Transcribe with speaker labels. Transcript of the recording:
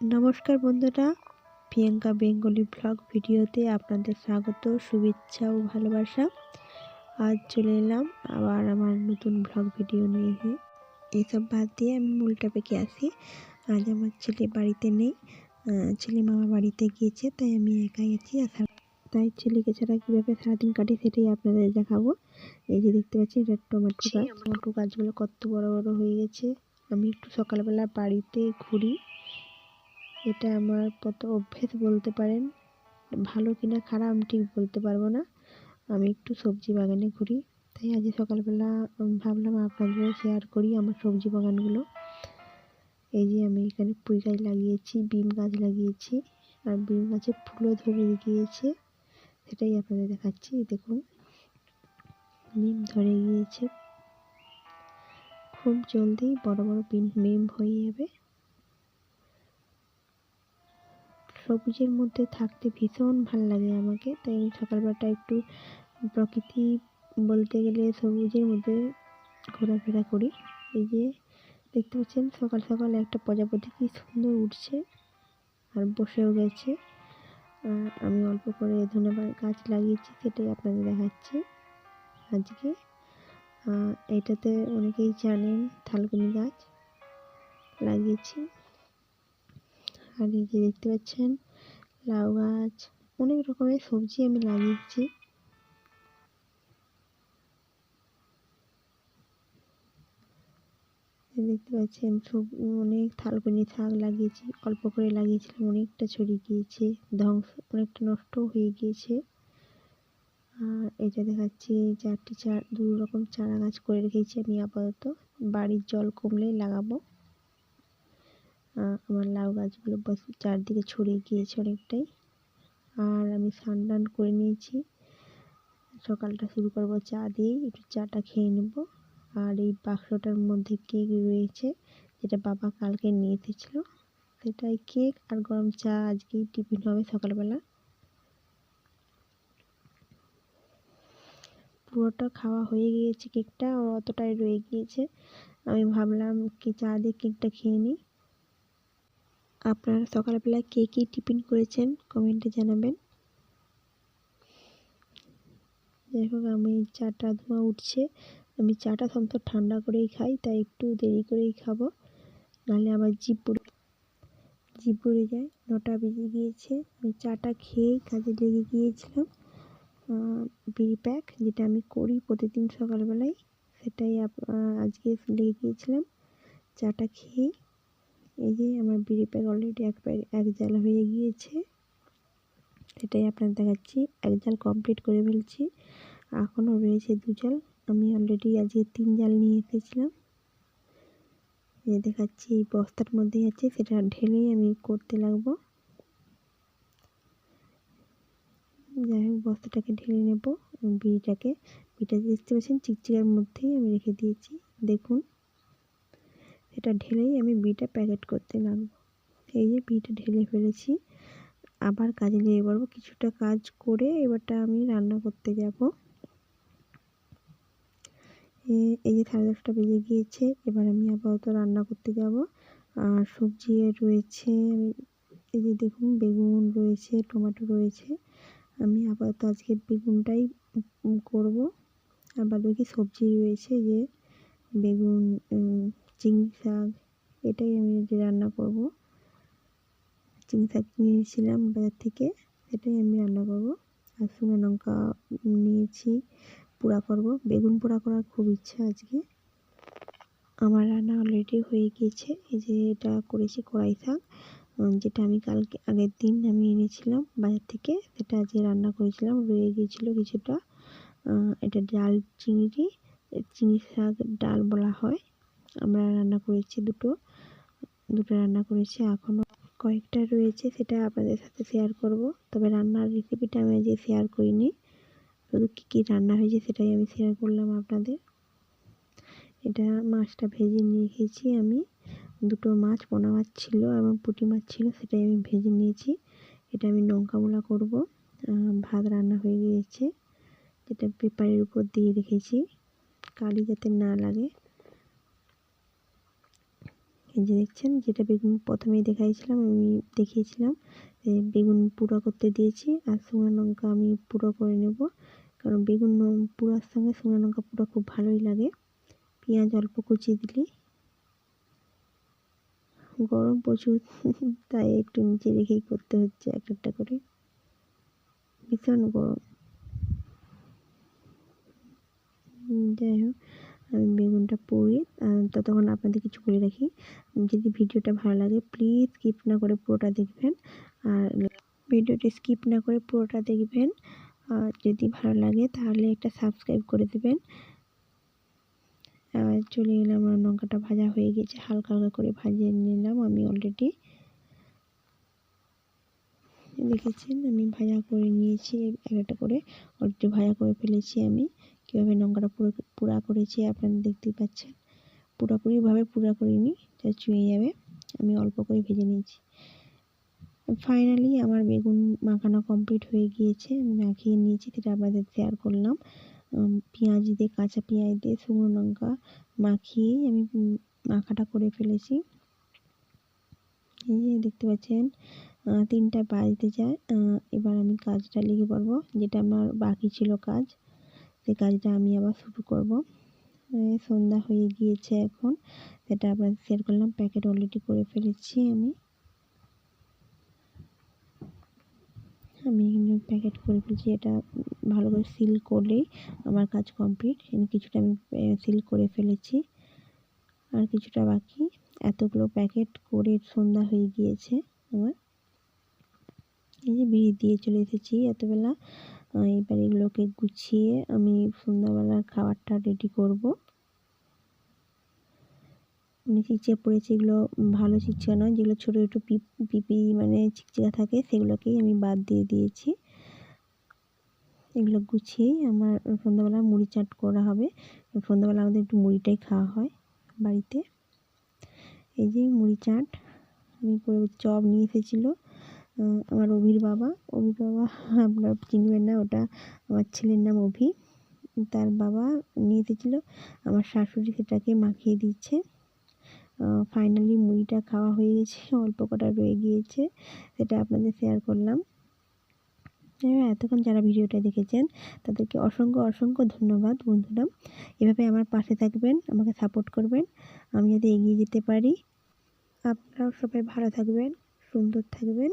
Speaker 1: নমস্কার বন্ধুরা Priyanka Bengali blog ভিডিওতে আপনাদের স্বাগত শুভেচ্ছা ও ভালোবাসা। আজ চলে এলাম আবার আমার নতুন ব্লগ ভিডিও নিয়ে। এসব বাদ দিয়ে আমি মূলটা পেকে আসি আজ আমার ছেলে বাড়িতে নেই ছেলে মামা বাড়িতে গিয়েছে তাই আমি একাই আছি। আর তাই ছেলেকে ছাড়া কীভাবে সারাদিন কাটে সেটাই আপনাদের দেখাবো। এই যে দেখতে পাচ্ছি এটা টমেটো গাছ। টমেটো গাছগুলো কত বড় বড় হয়ে গেছে। আমি একটু সকালবেলা বাড়িতে ঘুরি। এটা আমার কত অভ্যেস বলতে পারেন। ভালো কিনা খারাপ আমি ঠিক বলতে পারব না। আমি একটু সবজি বাগানে ঘুরি। তাই আজ সকালবেলা ভাবলাম আপনাদের শেয়ার করি আমার সবজি বাগানগুলো। এই যে আমি এখানে পুঁই গাছ লাগিয়েছি, বিম গাছ লাগিয়েছি, আর বিম গাছে ফুলও ধরে গিয়েছে সেটাই আপনাদের দেখাচ্ছি দেখুন। বিম ধরে গিয়েছে। খুব জলদি বড় বড় বিম বিম হয়ে যাবে। সবুজের মধ্যে থাকতে ভীষণ ভালো লাগে আমাকে। তাই আমি সকালবেলাটা একটু প্রকৃতি বলতে গেলে সবুজের মধ্যে ঘোরাফেরা করি। এই যে দেখতে পাচ্ছেন সকাল সকাল একটা প্রজাপতি কি সুন্দর উঠছে আর বসেও গেছে। আমি অল্প করে ধনে পা- গাছ লাগিয়েছি সেটাই আপনাদের দেখাচ্ছি আজকে। এটাতে অনেকেই জানেন থালকুনি গাছ লাগিয়েছি। আর এই যে দেখতে পাচ্ছেন, লাউ গাছ, অনেক রকমের সবজি আমি লাগিয়েছি। দেখতে পাচ্ছেন, সব অনেক থালকুনি শাক লাগিয়েছি, অল্প করে লাগিয়েছিলাম, অনেকটা ছড়িয়ে গিয়েছে, ধ্বংস, অনেকটা নষ্ট হয়ে গিয়েছে। আর এটা দেখাচ্ছি, চারটি চার দু রকম চারা গাছ করে রেখেছি আমি আপাতত, বাড়ির জল কমলেই লাগাবো। আমার লাউ গাছগুলো চারদিকে ছড়িয়ে গিয়েছে অনেকটাই। আর আমি স্নান টান করে নিয়েছি। সকালটা শুরু করব চা দিয়ে, একটু চাটা খেয়ে নেব। আর এই বাক্সটার মধ্যে কেক রয়েছে, যেটা বাবা কালকে নিয়ে এসেছিল। সেটাই কেক আর গরম চা আজকেই টিফিন হবে সকালবেলা। পুরোটা খাওয়া হয়ে গিয়েছে কেকটা অতটাই রয়ে গিয়েছে। আমি ভাবলাম কি চা দিয়ে কেকটা খেয়ে নিই। আপনারা সকালবেলা কে কী টিফিন করেছেন কমেন্টে জানাবেন। হোক, আমি চাটা ধোঁয়া উঠছে। আমি চাটা সমস্ত ঠান্ডা করেই খাই, তাই একটু দেরি করেই খাব। নাহলে আবার জিভ পড়ে জিভ পড়ে যায়, নটা বেজে গিয়েছে। আমি চাটা খেয়েই কাজে লেগে গিয়েছিলাম। বিড়ি প্যাক যেটা আমি করি প্রতিদিন সকালবেলায়, সেটাই আজকে লেগে গিয়েছিলাম। চাটা খেয়েই এই যে আমার বিড়ি প্যাক অলরেডি এক প্যাক- এক জাল হয়ে গিয়েছে। সেটাই আপনাদের দেখাচ্ছি। এক জাল কমপ্লিট করে ফেলছি। এখনও রয়েছে দু জাল। আমি অলরেডি আজকে তিন জাল নিয়ে এসেছিলাম। এই দেখাচ্ছি, এই বস্তার মধ্যেই আছে। সেটা ঢেলেই আমি করতে লাগবো। যাই হোক, বস্তাটাকে ঢেলে নেব বিড়িটাকে, বিড়িটা দেখতে পাচ্ছেন, চিকচিকার মধ্যেই আমি রেখে দিয়েছি। দেখুন। এটা ঢেলেই আমি বিটা প্যাকেট করতে লাগবো। এই যে বিটা ঢেলে ফেলেছি, আবার কাজে লেগে পড়ব। কিছুটা কাজ করে এবারটা আমি রান্না করতে যাব। এই যে সাড়ে দশটা বেজে গিয়েছে, এবার আমি আপাতত রান্না করতে যাব। আর সবজি রয়েছে, আমি, এই যে দেখুন, বেগুন রয়েছে, টমেটো রয়েছে। আমি আপাতত আজকে বেগুনটাই করব। আর বাদ সবজি রয়েছে যে বেগুন চিংড়ি শাক, এটাই আমি আজকে রান্না করব। চিংড়ি শাক নিয়েছিলাম বাজার থেকে সেটাই আমি রান্না করব। আর শুকনো লঙ্কা নিয়েছি, পোড়া করব। বেগুন পোড়া করার খুব ইচ্ছা আজকে। আমার রান্না অলরেডি হয়ে গিয়েছে। এই যে এটা করেছি কড়াই শাক যেটা আমি কালকে, আগের দিন আমি এনেছিলাম বাজার থেকে। সেটা আজকে রান্না করেছিলাম, রয়ে গিয়েছিল কিছুটা। এটা ডাল চিংড়ি চিংড়ি শাক ডাল বলা হয়। আমরা রান্না করেছি দুটো দুটো রান্না করেছি। এখনও কয়েকটা রয়েছে সেটা আপনাদের সাথে শেয়ার করব। তবে রান্নার রেসিপিটা আমি আজকে শেয়ার করিনি। শুধু কী কী রান্না হয়েছে সেটাই আমি শেয়ার করলাম আপনাদের। এটা মাছটা ভেজে নিয়ে রেখেছি আমি। দুটো মাছ, পোনা মাছ ছিল এবং পুঁটি মাছ ছিল, সেটাই আমি ভেজে নিয়েছি। এটা আমি লঙ্কা মোলা করব। ভাত রান্না হয়ে গিয়েছে। যেটা পেপারের উপর দিয়ে রেখেছি। কালি যাতে না লাগে। এই যে দেখছেন, যেটা বেগুন প্রথমেই দেখাইছিলাম, আমি দেখিয়েছিলাম। বেগুন পুরো করতে দিয়েছি, আর শুকনো লঙ্কা আমি পুরো করে নেব। কারণ বেগুন পুরার সঙ্গে শুকনো লঙ্কা পুরো খুব ভালোই লাগে। পেঁয়াজ অল্প কুচিয়ে দিলি। গরম প্রচুর, তাই একটু নিচে রেখেই করতে হচ্ছে এক একটা করে। ভীষণ গরম। যাই হোক বেগুনটা পড়ে ততক্ষণ আপনাদের কিছু বলে রাখি। যদি ভিডিওটা ভালো লাগে প্লিজ স্কিপ না করে পুরোটা দেখবেন। আর ভিডিওটি স্কিপ না করে পুরোটা দেখবেন। আর যদি ভালো লাগে, তাহলে একটা সাবস্ক্রাইব করে দেবেন। চলে এলাম, আমার লঙ্কাটা ভাজা হয়ে গেছে। হালকা হালকা করে ভাজিয়ে নিলাম আমি অলরেডি দেখেছেন, আমি ভাজা করে নিয়েছি একটা করে। অলরেডি ভাজা করে ফেলেছি আমি। কীভাবে লঙ্কাটা পুরো, পুরা করেছি আপনারা দেখতেই পাচ্ছেন। পুরোপুরিভাবে পুরা করিনি যা চুয়ে যাবে। আমি অল্প করে ভেজে নিয়েছি। ফাইনালি আমার বেগুন মাখানো কমপ্লিট হয়ে গিয়েছে। আমি মাখিয়ে নিয়েছি, সেটা আপনাদের শেয়ার করলাম। পেঁয়াজ দিয়ে, কাঁচা পেঁয়াজ দিয়ে, শুকনো লঙ্কা মাখিয়েই আমি মাখাটা করে ফেলেছি। এই দেখতে পাচ্ছেন তিনটা বাজতে যায় এবার আমি কাজটা লিখে পড়ব, যেটা আমার বাকি ছিল কাজ। সেই কাজটা আমি আবার শুরু করব। সন্ধ্যা হয়ে গিয়েছে এখন। সেটা আপনাদের শেয়ার করলাম প্যাকেট অলরেডি করে ফেলেছি আমি। আমি প্যাকেট করে ফেলছি, এটা ভালো করে সিল করলেই আমার কাজ কমপ্লিট কিছুটা আমি সিল করে ফেলেছি। আর কিছুটা বাকি। এতগুলো প্যাকেট করে সন্ধ্যা হয়ে গিয়েছে আমার। এই যে বিড়ি দিয়ে চলে এসেছি, এতবেলা এবার এগুলোকে গুছিয়ে আমি সন্ধ্যাবেলার খাবারটা রেডি করব। মানে চিচিয়া পড়েছে, এগুলো ভালো চিচিয়া নয়, যেগুলো ছোটো ছোটো পিপি মানে চিকচিকা থাকে, সেগুলোকেই আমি বাদ দিয়ে দিয়েছি। এগুলো গুছিয়েই আমার সন্ধ্যাবেলা মুড়ি চাট করা হবে। সন্ধ্যাবেলা আমাদের একটু মুড়িটাই খাওয়া হয় বাড়িতে। এই যে মুড়ি চাট, আমি করে চপ নিয়ে এসেছিল। আমার অভির বাবা। অভির বাবা, আপনারা চিনবেন না, ওটা আমার ছেলের নাম অভি। তার বাবা নিয়ে এসেছিল। আমার শাশুড়ি সেটাকে মাখিয়ে দিচ্ছে। ফাইনালি মুড়িটা খাওয়া হয়ে গেছে, অল্প কটা রয়ে গিয়েছে, সেটা আপনাদের শেয়ার করলাম। এতক্ষণ যারা ভিডিওটা দেখেছেন, তাদেরকে অসংখ্য অসংখ্য ধন্যবাদ বন্ধুরা। এভাবে আমার পাশে থাকবেন, আমাকে সাপোর্ট করবেন, আমি যাতে এগিয়ে যেতে পারি। আপনারাও সবাই ভালো থাকবেন, সুন্দর থাকবেন।